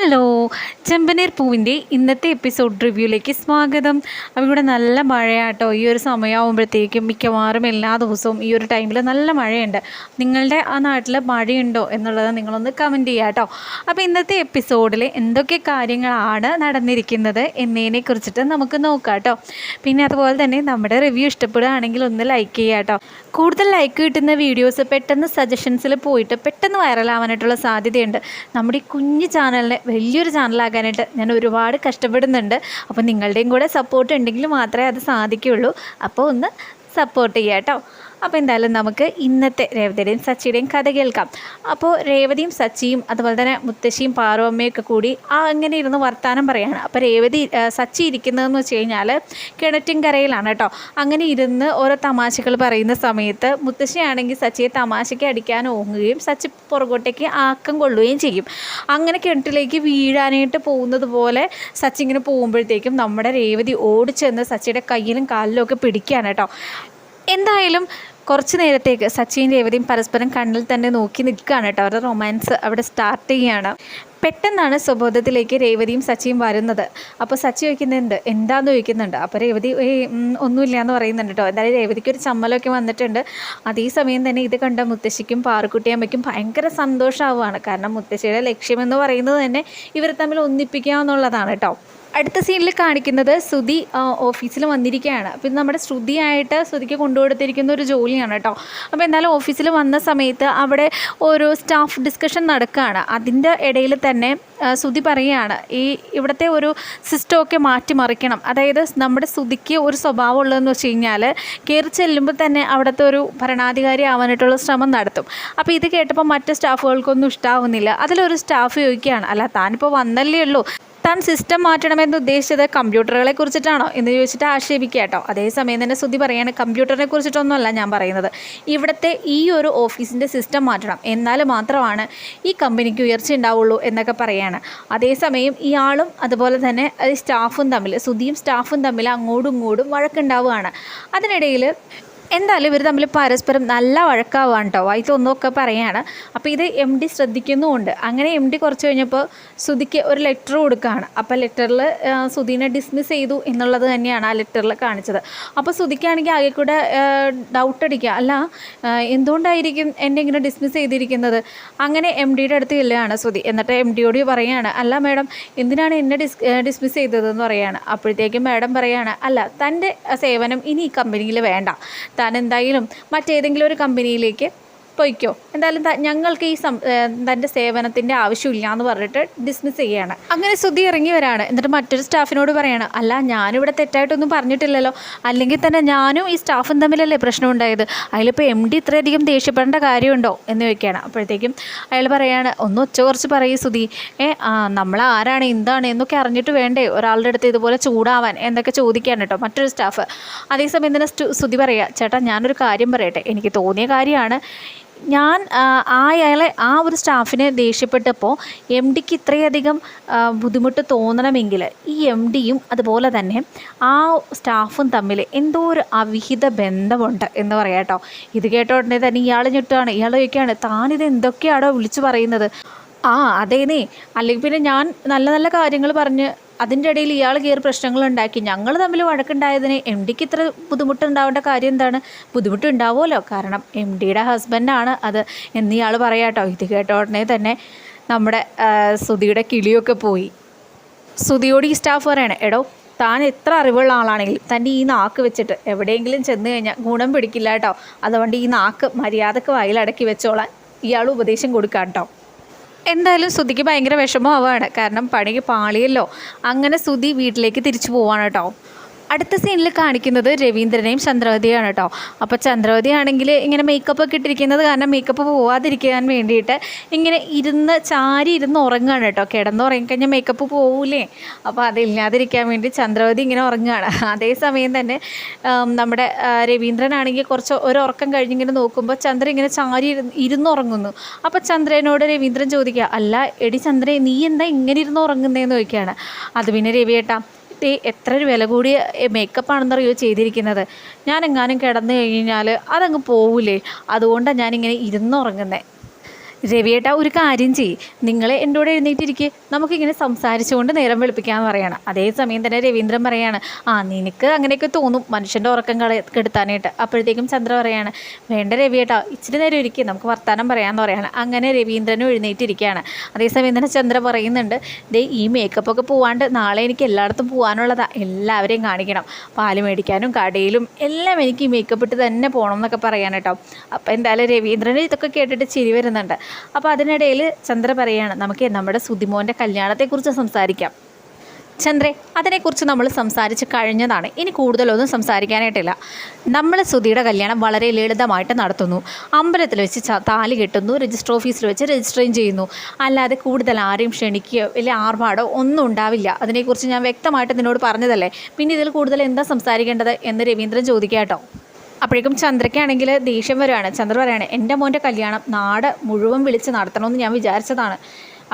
Hello ചെമ്പനീർ പൂവിന്റെ ഇന്നത്തെ episode റിവ്യൂയിലേക്ക് സ്വാഗതം. അപ്പോൾ ഇവിടെ നല്ല മഴയാട്ടോ. ഈ ഒരു സമയമാകുമ്പോഴത്തേക്കും മിക്കവാറും എല്ലാ ദിവസവും ഈ ഒരു ടൈമിൽ നല്ല മഴയുണ്ട്. നിങ്ങളുടെ ആ നാട്ടിൽ മഴയുണ്ടോ എന്നുള്ളത് നിങ്ങളൊന്ന് കമന്റ് ചെയ്യുക കേട്ടോ. അപ്പോൾ ഇന്നത്തെ എപ്പിസോഡിൽ എന്തൊക്കെ കാര്യങ്ങളാണ് നടന്നിരിക്കുന്നത് എന്നതിനെ കുറിച്ചിട്ട് നമുക്ക് നോക്കാം കേട്ടോ. പിന്നെ അതുപോലെ തന്നെ നമ്മുടെ റിവ്യൂ ഇഷ്ടപ്പെടുകയാണെങ്കിൽ ഒന്ന് ലൈക്ക് ചെയ്യുക കേട്ടോ. കൂടുതൽ ലൈക്ക് കിട്ടുന്ന വീഡിയോസ് പെട്ടെന്ന് സജഷൻസിൽ പോയിട്ട് പെട്ടെന്ന് വൈറലാവാനായിട്ടുള്ള സാധ്യതയുണ്ട്. നമ്മുടെ ഈ കുഞ്ഞു ചാനലിനെ വലിയൊരു ചാനലാകാനായിട്ട് ഞാൻ ഒരുപാട് കഷ്ടപ്പെടുന്നുണ്ട്. അപ്പോൾ നിങ്ങളുടെയും കൂടെ സപ്പോർട്ട് ഉണ്ടെങ്കിൽ മാത്രമേ അത് സാധിക്കുകയുള്ളൂ. അപ്പോൾ ഒന്ന് സപ്പോർട്ട് ചെയ്യാം കേട്ടോ അപ്പോൾ എന്തായാലും നമുക്ക് ഇന്നത്തെ രേവതിയുടെയും സച്ചിയുടെയും കഥ കേൾക്കാം. അപ്പോൾ രേവതിയും സച്ചിയും അതുപോലെ തന്നെ മുത്തശ്ശിയും പാറുവമ്മയൊക്കെ കൂടി ആ അങ്ങനെ ഇരുന്ന് വർത്തമാനം പറയാണ്. അപ്പോൾ രേവതി സച്ചി ഇരിക്കുന്നതെന്ന് വെച്ച് കഴിഞ്ഞാൽ കിണറ്റിൻകരയിലാണ് കേട്ടോ. അങ്ങനെ ഇരുന്ന് ഓരോ തമാശകൾ പറയുന്ന സമയത്ത് മുത്തശ്ശിയാണെങ്കിൽ സച്ചിയെ തമാശയ്ക്ക് അടിക്കാൻ ഓങ്ങുകയും സച്ചി പുറകോട്ടേക്ക് ആക്കം കൊള്ളുകയും ചെയ്യും. അങ്ങനെ കിണറ്റിലേക്ക് വീഴാനായിട്ട് പോകുന്നത് പോലെ സച്ചി ഇങ്ങനെ പോകുമ്പോഴത്തേക്കും നമ്മുടെ രേവതി ഓടിച്ചെന്ന് സച്ചിയുടെ കയ്യിലും കാലിലും ഒക്കെ പിടിക്കുകയാണ് കേട്ടോ. എന്തായാലും കുറച്ച് നേരത്തേക്ക് സച്ചിൻ രേവതിയും പരസ്പരം കണ്ണിൽ തന്നെ നോക്കി നിൽക്കുകയാണ് കേട്ടോ. അവരുടെ റൊമാൻസ് അവിടെ സ്റ്റാർട്ട് ചെയ്യുകയാണ്. പെട്ടെന്നാണ് സ്വബോധത്തിലേക്ക് രേവതിയും സച്ചിയും വരുന്നത്. അപ്പോൾ സച്ചി ചോദിക്കുന്നുണ്ട് എന്താന്ന് ചോദിക്കുന്നുണ്ട്. അപ്പോൾ രേവതി ഒന്നുമില്ല എന്ന് പറയുന്നുണ്ട് കേട്ടോ. എന്തായാലും രേവതിക്ക് ഒരു ചമ്മലൊക്കെ വന്നിട്ടുണ്ട്. അതേ സമയം തന്നെ ഇത് കണ്ട മുത്തശ്ശിക്കും പാറുക്കുട്ടിയമ്മയ്ക്കും ഭയങ്കര സന്തോഷമാവുകയാണ് കാരണം മുത്തശ്ശിയുടെ ലക്ഷ്യമെന്ന് പറയുന്നത് തന്നെ ഇവർ തമ്മിൽ ഒന്നിപ്പിക്കുക എന്നുള്ളതാണ് കേട്ടോ. അടുത്ത സീനിൽ കാണിക്കുന്നത് ശ്രുതി ഓഫീസിൽ വന്നിരിക്കുകയാണ് അപ്പം നമ്മുടെ ശ്രുതിയായിട്ട് ശ്രുതിക്ക് കൊണ്ടുകൊടുത്തിരിക്കുന്ന ഒരു ജോലിയാണ് കേട്ടോ അപ്പോൾ എന്തായാലും ഓഫീസിൽ വന്ന സമയത്ത് അവിടെ ഒരു സ്റ്റാഫ് ഡിസ്കഷൻ നടക്കുകയാണ് അതിന്റെ ഇടയിൽ തന്നെ ശ്രുതി പറയുകയാണ് ഈ ഇവിടുത്തെ ഒരു സിസ്റ്റമൊക്കെ മാറ്റിമറിക്കണം. അതായത് നമ്മുടെ ശ്രുതിക്ക് ഒരു സ്വഭാവം ഉള്ളതെന്ന് വെച്ച് കഴിഞ്ഞാൽ കയറി ചെല്ലുമ്പോൾ തന്നെ അവിടുത്തെ ഒരു ഭരണാധികാരി ആവാനായിട്ടുള്ള ശ്രമം നടത്തും. അപ്പോൾ ഇത് കേട്ടപ്പോൾ മറ്റ് സ്റ്റാഫുകൾക്കൊന്നും ഇഷ്ടാവുന്നില്ല. അതിലൊരു സ്റ്റാഫ് ചോദിക്കുകയാണ് അല്ല താനിപ്പോൾ വന്നല്ലേ ഉള്ളൂ. താൻ സിസ്റ്റം മാറ്റണമെന്ന് ഉദ്ദേശിച്ചത് കമ്പ്യൂട്ടറുകളെ കുറിച്ചിട്ടാണോ എന്ന് ചോദിച്ചിട്ട് ആക്ഷേപിക്കുക കേട്ടോ. അതേസമയം തന്നെ ശ്രുതി പറയാണ് കമ്പ്യൂട്ടറിനെ കുറിച്ചിട്ടൊന്നുമല്ല ഞാൻ പറയുന്നത്. ഇവിടുത്തെ ഈ ഒരു ഓഫീസിന്റെ സിസ്റ്റം മാറ്റണം. എന്നാൽ മാത്രമാണ് ഈ കമ്പനിക്ക് ഉയർച്ച ഉണ്ടാവുള്ളൂ എന്നൊക്കെ പറയാണ്. അതേസമയം ഇയാളും അതുപോലെ തന്നെ സ്റ്റാഫും തമ്മിൽ ശ്രുതിയും സ്റ്റാഫും തമ്മിൽ അങ്ങോട്ടും ഇങ്ങോട്ടും വഴക്കുണ്ടാവുകയാണ്. അതിനിടയിൽ എന്തായാലും ഇവർ തമ്മിൽ പരസ്പരം നല്ല വഴക്കാവാണ് കേട്ടോ വായിത്തൊന്നൊക്കെ പറയാണ്. അപ്പോൾ ഇത് എം ഡി ശ്രദ്ധിക്കുന്നുമുണ്ട്. അങ്ങനെ എം ഡി കുറച്ച് കഴിഞ്ഞപ്പോൾ സുധിക്ക് ഒരു ലെറ്റർ കൊടുക്കുകയാണ് അപ്പോൾ ലെറ്ററിൽ സുധീനെ ഡിസ്മിസ് ചെയ്തു എന്നുള്ളത് തന്നെയാണ് ആ ലെറ്ററിൽ കാണിച്ചത്. അപ്പോൾ സുധിക്കാണെങ്കിൽ ആകെ കൂടെ ഡൗട്ട് അടിക്കുക. അല്ല എന്തുകൊണ്ടായിരിക്കും എന്നെ ഇങ്ങനെ ഡിസ്മിസ് ചെയ്തിരിക്കുന്നത്? അങ്ങനെ എം ഡിയുടെ അടുത്ത് ചെല്ലുകയാണ് സുധി. എന്നിട്ട് എം ഡിയോട് പറയുകയാണ് അല്ല മാഡം എന്തിനാണ് എന്നെ ഡിസ് ഡിസ്മിസ് ചെയ്തതെന്ന് പറയുകയാണ് അപ്പോഴത്തേക്കും മാഡം പറയുകയാണ് അല്ല തന്റെ സേവനം ഇനി ഈ കമ്പനിയിൽ വേണ്ട. താൻ എന്തായാലും മറ്റേതെങ്കിലും ഒരു കമ്പനിയിലേക്ക് പൊയ്ക്കോ എന്തായാലും ഞങ്ങൾക്ക് ഈ തന്റെ സേവനത്തിന്റെ ആവശ്യമില്ല എന്ന് പറഞ്ഞിട്ട് ഡിസ്മിസ് ചെയ്യുകയാണ്. അങ്ങനെ ശ്രുതി ഇറങ്ങി വരാണ് എന്നിട്ട് മറ്റൊരു സ്റ്റാഫിനോട് പറയാണ് അല്ല ഞാനിവിടെ തെറ്റായിട്ടൊന്നും പറഞ്ഞിട്ടില്ലല്ലോ. അല്ലെങ്കിൽ തന്നെ ഞാനും ഈ സ്റ്റാഫും തമ്മിലല്ലേ പ്രശ്നം ഉണ്ടായത് അതിലിപ്പോൾ എം ഡി ഇത്രയധികം ദേഷ്യപ്പെടേണ്ട കാര്യമുണ്ടോ? എന്ന് ചോദിക്കുകയാണ്. അപ്പോഴത്തേക്കും അയാൾ പറയാണ് ഒന്ന് ഉച്ച കുറച്ച് പറയും ശ്രുതി. ഏ നമ്മൾ ആരാണ്? എന്താണ്? എന്നൊക്കെ അറിഞ്ഞിട്ട് വേണ്ടേ? ഒരാളുടെ അടുത്ത് ഇതുപോലെ ചൂടാവാൻ? എന്നൊക്കെ ചോദിക്കാൻ കേട്ടോ മറ്റൊരു സ്റ്റാഫ് അതേസമയം തന്നെ ശ്രുതി പറയുക ചേട്ടാ ഞാനൊരു കാര്യം പറയട്ടെ. എനിക്ക് തോന്നിയ കാര്യമാണ്. ഞാൻ ആ, അയാളെ ആ ഒരു സ്റ്റാഫിനെ ദേഷ്യപ്പെട്ടപ്പോൾ എം ഡിക്ക് ഇത്രയധികം ബുദ്ധിമുട്ട് തോന്നണമെങ്കിൽ ഈ എം ഡിയും അതുപോലെ തന്നെ ആ സ്റ്റാഫും തമ്മിൽ എന്തോ ഒരു അവിഹിത ബന്ധമുണ്ട് എന്ന് പറയാം കേട്ടോ. ഇത് കേട്ട ഉടനെ തന്നെ ഇയാൾ ഞെട്ടുകയാണ് ഇയാൾ ചോദിക്കുകയാണ് താനിത് എന്തൊക്കെയാണോ വിളിച്ചു പറയുന്നത്? ആ അതേനേ അല്ലെങ്കിൽ പിന്നെ ഞാൻ നല്ല നല്ല കാര്യങ്ങൾ പറഞ്ഞ് അതിന്റെ ഇടയിൽ ഇയാൾ കയറി പ്രശ്നങ്ങൾ ഉണ്ടാക്കി. ഞങ്ങൾ തമ്മിൽ വഴക്കുണ്ടായതിന് എം ഡിക്ക് ഇത്ര ബുദ്ധിമുട്ടുണ്ടാവേണ്ട കാര്യം എന്താണ്? ബുദ്ധിമുട്ടുണ്ടാവുമല്ലോ കാരണം എം ഡിയുടെ ഹസ്ബൻഡാണ് അത് എന്ന് ഇയാൾ പറയാട്ടോ ഇത് കേട്ട ഉടനെ തന്നെ നമ്മുടെ സുധിയുടെ കിളിയൊക്കെ പോയി. സുധിയോട് ഈ സ്റ്റാഫ് പറയണേ എടോ താൻ എത്ര അറിവുള്ള ആളാണെങ്കിലും തന്റെ ഈ നാക്ക് വെച്ചിട്ട് എവിടെയെങ്കിലും ചെന്ന് കഴിഞ്ഞാൽ ഗുണം പിടിക്കില്ല കേട്ടോ അതുകൊണ്ട് ഈ നാക്ക് മര്യാദയ്ക്ക് വായിലടക്കി വെച്ചോളാൻ ഇയാൾ ഉപദേശം കൊടുക്കാം കേട്ടോ എന്തായാലും സുധിക്ക് ഭയങ്കര വിഷമമാവാണ്. കാരണം പണി പാളിയല്ലോ. അങ്ങനെ സുധി വീട്ടിലേക്ക് തിരിച്ചു പോവാണ് കേട്ടോ. അടുത്ത സീനിൽ കാണിക്കുന്നത് രവീന്ദ്രനെയും ചന്ദ്രവതിയാണ് കേട്ടോ. അപ്പോൾ ചന്ദ്രവതി ആണെങ്കിൽ ഇങ്ങനെ മേക്കപ്പ് ഒക്കെ ഇട്ടിരിക്കുന്നത് കാരണം മേക്കപ്പ് പോവാതിരിക്കാൻ വേണ്ടിയിട്ട് ഇങ്ങനെ ഇരുന്ന് ചാരി ഇരുന്ന് ഉറങ്ങുകയാണ് കേട്ടോ. കിടന്ന് ഉറങ്ങിക്കഴിഞ്ഞാൽ മേക്കപ്പ് പോകൂലേ അപ്പോൾ അതില്ലാതിരിക്കാൻ വേണ്ടി ചന്ദ്രവതി ഇങ്ങനെ ഉറങ്ങുകയാണ്. അതേസമയം തന്നെ നമ്മുടെ രവീന്ദ്രനാണെങ്കിൽ കുറച്ച് ഒരു ഉറക്കം കഴിഞ്ഞിങ്ങനെ നോക്കുമ്പോൾ ചന്ദ്രൻ ഇങ്ങനെ ചാരി ഇരുന്ന് ഇരുന്നുറങ്ങുന്നു അപ്പോൾ ചന്ദ്രനോട് രവീന്ദ്രൻ ചോദിക്കുക അല്ല എടി ചന്ദ്രൻ നീ എന്താ ഇങ്ങനെ ഇരുന്ന് ഉറങ്ങുന്നതെന്ന് ചോദിക്കുകയാണ്. അത് പിന്നെ രവിയേട്ടാ ദേ എത്ര വില കൂടിയ മേക്കപ്പ് ആണെന്നറിയോ ചെയ്തിരിക്കുന്നത്? ഞാൻ എങ്ങാനും കിടന്നു കഴിഞ്ഞാൽ അതങ്ങ് പോവില്ലേ അതുകൊണ്ടാണ് ഞാനിങ്ങനെ ഇരുന്നുറങ്ങുന്നത് രവിയേട്ട ഒരു കാര്യം ചെയ്യ്. നിങ്ങൾ കൂടെ എഴുന്നേറ്റിരിക്കുക നമുക്കിങ്ങനെ സംസാരിച്ചുകൊണ്ട് നേരം വെളുപ്പിക്കാമെന്ന് പറയാണ്. അതേസമയം തന്നെ രവീന്ദ്രൻ പറയാണ് ആ നിനക്ക് അങ്ങനെയൊക്കെ തോന്നും മനുഷ്യന്റെ ഉറക്കം കള കെടുത്താനായിട്ട്. അപ്പോഴത്തേക്കും ചന്ദ്ര പറയാണ് വേണ്ട രവിയേട്ടാ ഇച്ചിരി നേരം ഇരിക്കുക നമുക്ക് വർത്തമാനം പറയാമെന്ന് പറയാണ്. അങ്ങനെ രവീന്ദ്രനും എഴുന്നേറ്റിരിക്കുകയാണ് അതേസമയം തന്നെ ചന്ദ്ര പറയുന്നുണ്ട് ദേ ഈ മേക്കപ്പൊക്കെ പോവാണ്ട് നാളെ എനിക്ക് എല്ലായിടത്തും പോകാനുള്ളതാണ് എല്ലാവരെയും കാണിക്കണം. പാൽ മേടിക്കാനും കടയിലും എല്ലാം എനിക്ക് ഈ മേക്കപ്പ് ഇട്ട് തന്നെ പോകണം എന്നൊക്കെ പറയാൻ അപ്പോൾ എന്തായാലും രവീന്ദ്രന് ഇതൊക്കെ കേട്ടിട്ട് ചിരി വരുന്നുണ്ട്. അപ്പോൾ അതിനിടയിൽ ചന്ദ്ര പറയാണ് നമുക്ക് നമ്മുടെ സുതിമോന്റെ കല്യാണത്തെക്കുറിച്ച് സംസാരിക്കാം. ചന്ദ്രേ അതിനെക്കുറിച്ച് നമ്മൾ സംസാരിച്ച് കഴിഞ്ഞതാണ്. ഇനി കൂടുതലൊന്നും സംസാരിക്കാനായിട്ടില്ല. നമ്മൾ സുധിയുടെ കല്യാണം വളരെ ലളിതമായിട്ട് നടത്തുന്നു. അമ്പലത്തിൽ വെച്ച് താലി കെട്ടുന്നു രജിസ്റ്റർ ഓഫീസിൽ വെച്ച് രജിസ്റ്ററിങ് ചെയ്യുന്നു. അല്ലാതെ കൂടുതൽ ആരെയും ക്ഷണിക്കുകയോ വലിയ ആർഭാടോ ഒന്നും ഉണ്ടാവില്ല. അതിനെക്കുറിച്ച് ഞാൻ വ്യക്തമായിട്ട് നിന്നോട് പറഞ്ഞതല്ലേ? പിന്നെ ഇതിൽ കൂടുതൽ എന്താ സംസാരിക്കേണ്ടത് എന്ന് രവീന്ദ്രൻ ചോദിക്കാം കേട്ടോ അപ്പോഴേക്കും ചന്ദ്രയ്ക്കാണെങ്കിൽ ദേഷ്യം വരുവാണ് ചന്ദ്ര പറയാണ് എന്റെ മോന്റെ കല്യാണം നാട് മുഴുവൻ വിളിച്ച് നടത്തണമെന്ന് ഞാൻ വിചാരിച്ചതാണ്.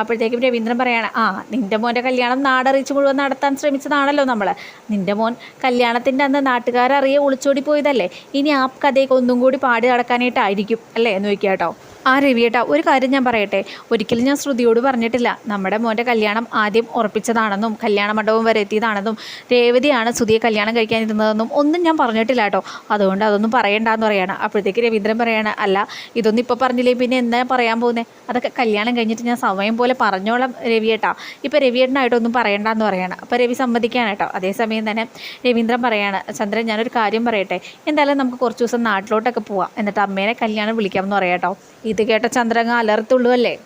അപ്പോഴത്തേക്കും രവീന്ദ്രൻ പറയാണ് ആ നിന്റെ മോന്റെ കല്യാണം നാടറിയിച്ച് മുഴുവൻ നടത്താൻ ശ്രമിച്ചതാണല്ലോ നമ്മൾ നിന്റെ മോൻ കല്യാണത്തിന്റെ അന്ന് നാട്ടുകാരറിയെ ഒളിച്ചോടി പോയതല്ലേ ഇനി ആ കഥയൊക്കെ ഒന്നും കൂടി പാടി നടക്കാനായിട്ടായിരിക്കും അല്ലേ? എന്ന് നോക്കിയാട്ടോ ആ രവിയേട്ടാ ഒരു കാര്യം ഞാൻ പറയട്ടെ? ഒരിക്കലും ഞാൻ ശ്രുതിയോട് പറഞ്ഞിട്ടില്ല. നമ്മുടെ മോന്റെ കല്യാണം ആദ്യം ഉറപ്പിച്ചതാണെന്നും കല്യാണ മണ്ഡപം വരെ എത്തിയതാണെന്നും രേവതിയാണ് ശ്രുതിയെ കല്യാണം കഴിക്കാൻ കഴിക്കാനിരുന്നതെന്നും ഒന്നും ഞാൻ പറഞ്ഞിട്ടില്ല കേട്ടോ. അതുകൊണ്ട് അതൊന്നും പറയണ്ടെന്ന് പറയാണ്. അപ്പോഴത്തേക്ക് രവീന്ദ്രൻ പറയാണ് അല്ല ഇതൊന്നും ഇപ്പോൾ പറഞ്ഞില്ലേ? പിന്നെ എന്താ പറയാൻ പോകുന്നത് അതൊക്കെ കല്യാണം കഴിഞ്ഞിട്ട് ഞാൻ സമയം പോലെ പറഞ്ഞോളാം രവിയേട്ടാ. ഇപ്പോൾ രവിയേട്ടനായിട്ടൊന്നും പറയണ്ടെന്ന് പറയാണ്. അപ്പോൾ രവി സമ്മതിക്കുകയാണ് കേട്ടോ. അതേസമയം തന്നെ രവീന്ദ്രൻ പറയാണ് ചന്ദ്രൻ ഞാനൊരു കാര്യം പറയട്ടെ? എന്തായാലും നമുക്ക് കുറച്ച് ദിവസം നാട്ടിലോട്ടൊക്കെ പോവാം. എന്നിട്ട് അമ്മേനെ കല്യാണം വിളിക്കാമെന്ന് പറയാം കേട്ടോ. ഇത് കേട്ട ചന്ദ്രങ്ങ അലർത്തുള്ളൂ അല്ലേ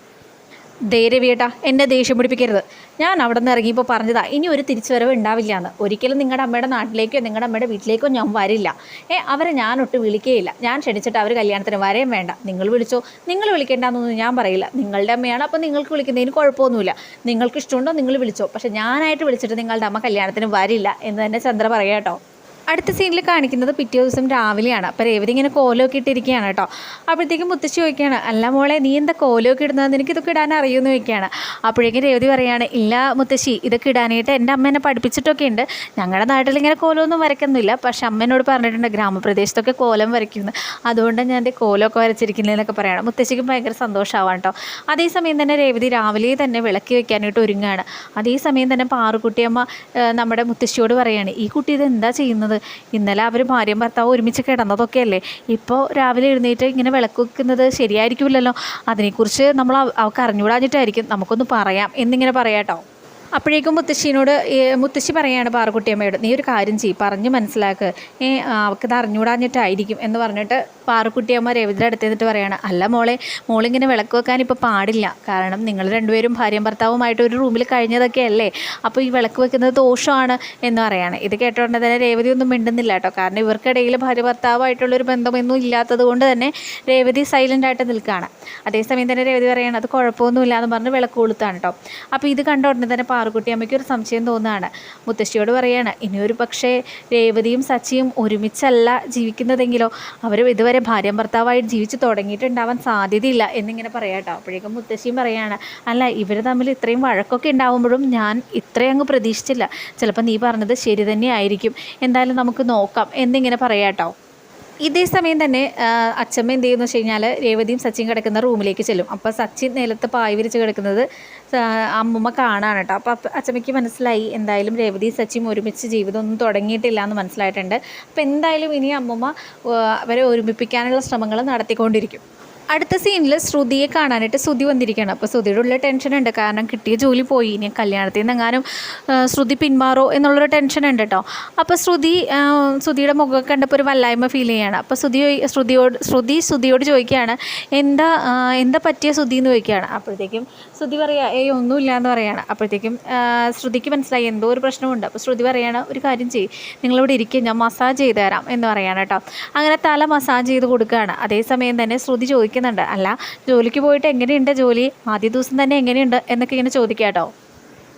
ദേ രവിയേട്ടാ എന്നെ ദേഷ്യം പിടിപ്പിക്കരുത്. ഞാൻ അവിടെ നിന്ന് ഇറങ്ങിയപ്പോൾ പറഞ്ഞതാ ഇനി ഒരു തിരിച്ചുവരവ് ഉണ്ടാവില്ല എന്ന് ഒരിക്കലും നിങ്ങളുടെ അമ്മയുടെ നാട്ടിലേക്കോ നിങ്ങളുടെ അമ്മയുടെ വീട്ടിലേക്കോ ഞാൻ വരില്ല. ഏ അവരെ ഞാനൊട്ട് വിളിക്കുകയില്ല ഞാൻ ക്ഷണിച്ചിട്ട് അവർ കല്യാണത്തിന് വരെയും വേണ്ട. നിങ്ങൾ വിളിച്ചോ? നിങ്ങൾ വിളിക്കേണ്ടെന്നൊന്നും ഞാൻ പറയില്ല. നിങ്ങളുടെ അമ്മയാണ് അപ്പോൾ നിങ്ങൾക്ക് വിളിക്കുന്നതിന് കുഴപ്പമൊന്നുമില്ല. നിങ്ങൾക്ക് ഇഷ്ടമുണ്ടോ നിങ്ങൾ വിളിച്ചോ. പക്ഷേ ഞാനായിട്ട് വിളിച്ചിട്ട് നിങ്ങളുടെ അമ്മ കല്യാണത്തിന് വരില്ല എന്ന് തന്നെ ചന്ദ്ര പറയാം കേട്ടോ. അടുത്ത സീനിൽ കാണിക്കുന്നത് പിറ്റേ ദിവസം രാവിലെയാണ്. അപ്പോൾ രേവതി ഇങ്ങനെ കോലമൊക്കെ ഇട്ടിരിക്കുകയാണ് കേട്ടോ. അപ്പോഴത്തേക്കും മുത്തശ്ശി ചോദിക്കുകയാണ് അല്ല മോളെ നീ എന്താ കോലമൊക്കെ ഇടുന്നത്? നിനക്ക് ഇതൊക്കെ ഇടാൻ അറിയുമെന്ന് ചോദിക്കുകയാണ്. അപ്പോഴേക്കും രേവതി പറയുകയാണ് ഇല്ല മുത്തശ്ശി ഇതൊക്കെ ഇടാനായിട്ട് എന്റെ അമ്മ എന്നെ പഠിപ്പിച്ചിട്ടൊക്കെ ഉണ്ട്. ഞങ്ങളുടെ നാട്ടിൽ ഇങ്ങനെ കോലമൊന്നും വരയ്ക്കുന്നില്ല. പക്ഷെ അമ്മേനോട് പറഞ്ഞിട്ടുണ്ട് ഗ്രാമപ്രദേശത്തൊക്കെ കോലം വരയ്ക്കുന്നു അതുകൊണ്ട് ഞാൻ എന്റെ കോലമൊക്കെ വരച്ചിരിക്കുന്നതെന്നൊക്കെ പറയണം. മുത്തശ്ശിക്കും ഭയങ്കര സന്തോഷമാവാം കേട്ടോ. അതേസമയം തന്നെ രേവതി രാവിലെ തന്നെ വിളക്കി വെക്കാനായിട്ട് ഒരുങ്ങുകയാണ്. അതേസമയം തന്നെ പാറുക്കുട്ടിയമ്മ ആ, നമ്മുടെ മുത്തശ്ശിയോട് പറയാണ് ഈ കുട്ടി ഇത് എന്താ ചെയ്യുന്നത്? ഇന്നലെ അവർ ഭാര്യയും ഭർത്താവും ഒരുമിച്ച് കിടന്നതൊക്കെയല്ലേ? ഇപ്പോൾ രാവിലെ എഴുന്നേറ്റ് ഇങ്ങനെ വിളക്ക് വെക്കുന്നത് ശരിയായിരിക്കില്ലല്ലോ. അതിനെക്കുറിച്ച് നമ്മൾ അവർക്ക് അറിഞ്ഞുകൂടാഞ്ഞിട്ടായിരിക്കും. നമുക്കൊന്ന് പറയാം. എന്നിങ്ങനെ പറയാട്ടോ. അപ്പോഴേക്കും മുത്തശ്ശീനോട് മുത്തശ്ശി പറയാണ് പാറുക്കുട്ടിയമ്മയോട് നീ ഒരു കാര്യം ചെയ്യ് പറഞ്ഞ് മനസ്സിലാക്ക്. ഏ അവൾക്കിത് അറിഞ്ഞുകൂടാഞ്ഞിട്ടായിരിക്കും. എന്ന് പറഞ്ഞിട്ട് പാറുക്കുട്ടിയമ്മ രവിദ്ര അടുത്ത് നിന്നിട്ട് പറയാണ് അല്ല മോളെ മോളിങ്ങനെ വിളക്ക് വെക്കാൻ ഇപ്പോൾ പാടില്ല. കാരണം നിങ്ങൾ രണ്ടുപേരും ഭാര്യയും ഭർത്താവുമായിട്ട് ഒരു റൂമിൽ കഴിഞ്ഞതൊക്കെ അല്ലേ? അപ്പോൾ ഈ വിളക്ക് വെക്കുന്നത് ദോഷമാണ്. എന്ന് പറയാണ്. ഇത് കേട്ടോണ്ട് തന്നെ രേവതി ഒന്നും മിണ്ടുന്നില്ല കേട്ടോ. കാരണം ഇവർക്കിടയിൽ ഭാര്യ ഭർത്താവായിട്ടുള്ളൊരു ബന്ധമൊന്നും ഇല്ലാത്തത് കൊണ്ട് തന്നെ രേവതി സൈലന്റ് ആയിട്ട് നിൽക്കുകയാണ്. അതേസമയം തന്നെ രേവതി പറയാണ് അത് കുഴപ്പമൊന്നുമില്ല എന്ന് പറഞ്ഞ് വിളക്ക് കൊളുത്താണ് കേട്ടോ. അപ്പോൾ ഇത് കണ്ട ഉടനെ തന്നെ പാറുക്കുട്ടി അമ്മയ്ക്ക് ഒരു സംശയം തോന്നുകയാണ്. മുത്തശ്ശിയോട് പറയാണ് ഇനിയൊരു പക്ഷേ രേവതിയും സച്ചിയും ഒരുമിച്ചല്ല ജീവിക്കുന്നതെങ്കിലോ അവർ ഇതുവരെ ഭാര്യ ഭർത്താവായിട്ട് ജീവിച്ച് തുടങ്ങിയിട്ടുണ്ടാവാൻ സാധ്യതയില്ല എന്നിങ്ങനെ പറയാം കേട്ടോ. അപ്പോഴേക്കും മുത്തശ്ശിയും പറയാണ് അല്ല ഇവർ തമ്മിൽ ഇത്രയും വഴക്കൊക്കെ ഉണ്ടാവുമ്പോഴും ഞാൻ ഇത്രയും അങ്ങ് പ്രതീക്ഷിച്ചില്ല. ചിലപ്പോൾ നീ പറഞ്ഞത് ശരി തന്നെ ആയിരിക്കും എന്തായാലും നമുക്ക് നോക്കാം എന്നിങ്ങനെ പറയാം കേട്ടോ. ഇതേ സമയം തന്നെ അച്ഛമ്മ എന്ത് ചെയ്യുന്നു വെച്ച് കഴിഞ്ഞാൽ രേവതിയും സച്ചിൻ കിടക്കുന്ന റൂമിലേക്ക് ചെല്ലും. അപ്പോൾ സച്ചിൻ നിലത്ത് പായ് വിരിച്ച് കിടക്കുന്നത് അമ്മമ്മ കാണാണ് കേട്ടോ. അപ്പോൾ അച്ഛമ്മയ്ക്ക് മനസ്സിലായി എന്തായാലും രേവതിയും സച്ചിയും ഒരുമിച്ച് ജീവിതമൊന്നും തുടങ്ങിയിട്ടില്ല എന്ന് മനസ്സിലായിട്ടുണ്ട്. അപ്പോൾ എന്തായാലും ഇനി അമ്മുമ്മ അവരെ ഒരുമിപ്പിക്കാനുള്ള ശ്രമങ്ങൾ നടത്തിക്കൊണ്ടിരിക്കും. അടുത്ത സീനിൽ ശ്രുതിയെ കാണാനായിട്ട് ശ്രുതി വന്നിരിക്കുകയാണ്. അപ്പോൾ ശ്രുതിയുടെ ഉള്ളിൽ ടെൻഷൻ ഉണ്ട്. കാരണം കിട്ടിയ ജോലി പോയി. ഇനി കല്യാണത്തിൽ നിന്ന് എങ്ങാനും ശ്രുതി പിന്മാറോ എന്നുള്ളൊരു ടെൻഷൻ ഉണ്ട് കേട്ടോ അപ്പോൾ ശ്രുതി ശ്രുതിയുടെ മുഖം കണ്ടപ്പോൾ ഒരു വല്ലായ്മ ഫീൽ ചെയ്യാണ്. അപ്പോൾ ശ്രുതി ശ്രുതിയോട് ശ്രുതി ശ്രുതിയോട് ചോദിക്കുകയാണ് എന്താ എന്താ പറ്റിയ ശ്രുതി? എന്ന് ചോദിക്കുകയാണ്. അപ്പോഴത്തേക്കും ശ്രുതി പറയുക ഏയ് ഒന്നുമില്ല എന്ന് പറയുകയാണ് അപ്പോഴത്തേക്കും ശ്രുതിക്ക് മനസ്സിലായി എന്തോ ഒരു പ്രശ്നമുണ്ട്. അപ്പോൾ ശ്രുതി പറയുകയാണ് ഒരു കാര്യം ചെയ്യും. നിങ്ങളിവിടെ ഇരിക്കുക ഞാൻ മസാജ് ചെയ്ത് തരാം എന്ന് പറയുകയാണ് കേട്ടോ അങ്ങനെ തല മസാജ് ചെയ്ത് കൊടുക്കുകയാണ്. അതേസമയം തന്നെ ശ്രുതി ചോദിക്കുന്നുണ്ട്. അല്ല ജോലിക്ക് പോയിട്ട് എങ്ങനെയുണ്ട് ജോലി? ആദ്യ ദിവസം തന്നെ എങ്ങനെയുണ്ട്? എന്നൊക്കെ ഇങ്ങനെ ചോദിക്കുക കേട്ടോ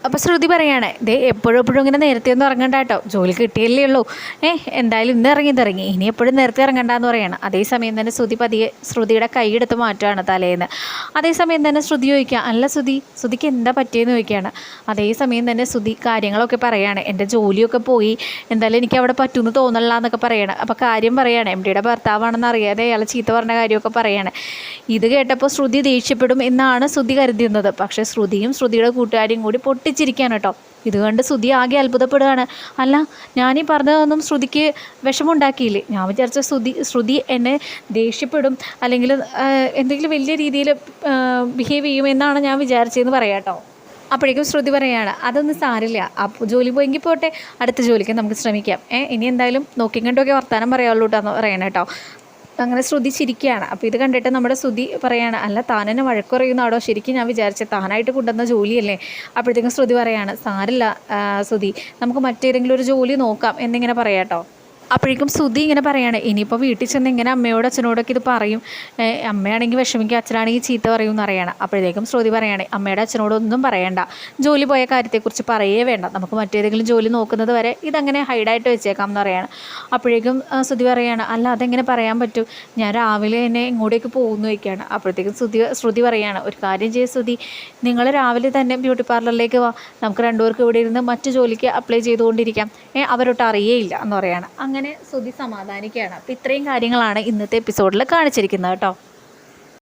അപ്പോൾ ശ്രുതി പറയാണ് ദേ എപ്പോഴും എപ്പോഴും ഇങ്ങനെ നേരത്തെ ഒന്നും ഇറങ്ങണ്ട കേട്ടോ. ജോലി കിട്ടിയല്ലേ ഉള്ളൂ. ഏ എന്തായാലും ഇന്ന് ഇറങ്ങി ഇറങ്ങി. ഇനി എപ്പോഴും നേരത്തെ ഇറങ്ങണ്ടെന്ന് പറയണം. അതേസമയം തന്നെ ശ്രുതി പതിയെ ശ്രുതിയുടെ കൈയെടുത്ത് മാറ്റുകയാണ് തലേന്ന്. അതേസമയം തന്നെ ശ്രുതി ചോദിക്കുക അല്ല ശ്രുതി ശ്രുതിക്ക് എന്താ പറ്റിയെന്ന് ചോദിക്കുകയാണ്. അതേസമയം തന്നെ ശ്രുതി കാര്യങ്ങളൊക്കെ പറയാണ്. എന്റെ ജോലിയൊക്കെ പോയി. എന്തായാലും എനിക്ക് അവിടെ പറ്റുമെന്ന് തോന്നണില്ല എന്നൊക്കെ പറയണം. അപ്പോൾ കാര്യം പറയാണ് എം ഡിയുടെ ഭർത്താവാണെന്ന് അറിയാതെ അയാൾ ചീത്ത പറഞ്ഞ കാര്യമൊക്കെ പറയാണ്. ഇത് കേട്ടപ്പോൾ ശ്രുതി ദേഷ്യപ്പെടും എന്നാണ് ശ്രുതി കരുതുന്നത്. പക്ഷേ ശ്രുതിയും ശ്രുതിയുടെ കൂട്ടുകാരും കൂടി പൊട്ടിച്ചിരിക്കുകയാണ് കേട്ടോ. ഇത് കണ്ട് ശ്രുതി ആകെ അത്ഭുതപ്പെടുകയാണ്. അല്ല ഞാനീ പറഞ്ഞതൊന്നും ശ്രുതിക്ക് വിഷമമുണ്ടാക്കിയില്ലേ? ഞാൻ വിചാരിച്ച ശ്രുതി ശ്രുതി എന്നെ ദേഷ്യപ്പെടും അല്ലെങ്കിൽ എന്തെങ്കിലും വലിയ രീതിയിൽ ബിഹേവ് ചെയ്യുമെന്നാണ് ഞാൻ വിചാരിച്ചതെന്ന് പറയാം കേട്ടോ. അപ്പോഴേക്കും ശ്രുതി പറയാണ് അതൊന്നും സാരില്ല അപ്പോൾ ജോലി പോയെങ്കിൽ പോട്ടെ. അടുത്ത ജോലിക്ക് നമുക്ക് ശ്രമിക്കാം. ഏ ഇനി എന്തായാലും നോക്കിയും കണ്ടൊക്കെ വർത്താനം പറയാവുള്ളൂ കേട്ടോ എന്ന് പറയണം കേട്ടോ അങ്ങനെ ശ്രുതി ചിരിക്കുകയാണ് അപ്പോൾ ഇത് കണ്ടിട്ട് നമ്മുടെ ശ്രുതി പറയാണ് അല്ല താനെന്നെ വഴക്കുറയുന്നാടോ ശരിക്കും ഞാൻ വിചാരിച്ചത് താനായിട്ട് കൊണ്ടുവന്ന ജോലിയല്ലേ? അപ്പോഴത്തേക്കും ശ്രുതി പറയാണ് സാരില്ല ശ്രുതി നമുക്ക് മറ്റേതെങ്കിലും ഒരു ജോലി നോക്കാം എന്നിങ്ങനെ പറയാം കേട്ടോ അപ്പോഴേക്കും ശ്രുതി ഇങ്ങനെ പറയാണ് ഇനിയിപ്പോൾ വീട്ടിൽ ചെന്ന് ഇങ്ങനെ അമ്മയോട് അച്ഛനോടൊക്കെ ഇത് പറയും. അമ്മയാണെങ്കിൽ വിഷമിക്കും അച്ഛനാണെങ്കിൽ ചീത്ത പറയും എന്ന് അറിയണം അപ്പോഴത്തേക്കും ശ്രുതി പറയാണ് അമ്മയുടെ അച്ഛനോടൊന്നും പറയണ്ട. ജോലി പോയ കാര്യത്തെക്കുറിച്ച് പറയേ വേണ്ട. നമുക്ക് മറ്റേതെങ്കിലും ജോലി നോക്കുന്നത് വരെ ഇതങ്ങനെ ഹൈഡായിട്ട് വെച്ചേക്കാം എന്ന് പറയാണ്. അപ്പോഴേക്കും ശ്രുതി പറയാണ് അല്ല അതെങ്ങനെ പറയാൻ പറ്റും? ഞാൻ രാവിലെ തന്നെ ഇങ്ങോട്ടേക്ക് പോകുന്നു വയ്ക്കുകയാണ് അപ്പോഴത്തേക്കും ശ്രുതി ശ്രുതി പറയാണ് ഒരു കാര്യം ചെയ്യ ശ്രുതി. നിങ്ങൾ രാവിലെ തന്നെ ബ്യൂട്ടി പാർലറിലേക്ക് വാ. നമുക്ക് രണ്ടുപേർക്കും ഇവിടെ ഇരുന്ന് മറ്റു ജോലിക്ക് അപ്ലൈ ചെയ്തുകൊണ്ടിരിക്കാം. അവരൊട്ട് അറിയേയില്ല എന്ന് പറയാണ്. അങ്ങനെ ശ്രുതി സമാധാനിക്കുകയാണ്. അപ്പോൾ ഇത്രയും കാര്യങ്ങളാണ് ഇന്നത്തെ എപ്പിസോഡിൽ കാണിച്ചിരിക്കുന്നത് കേട്ടോ.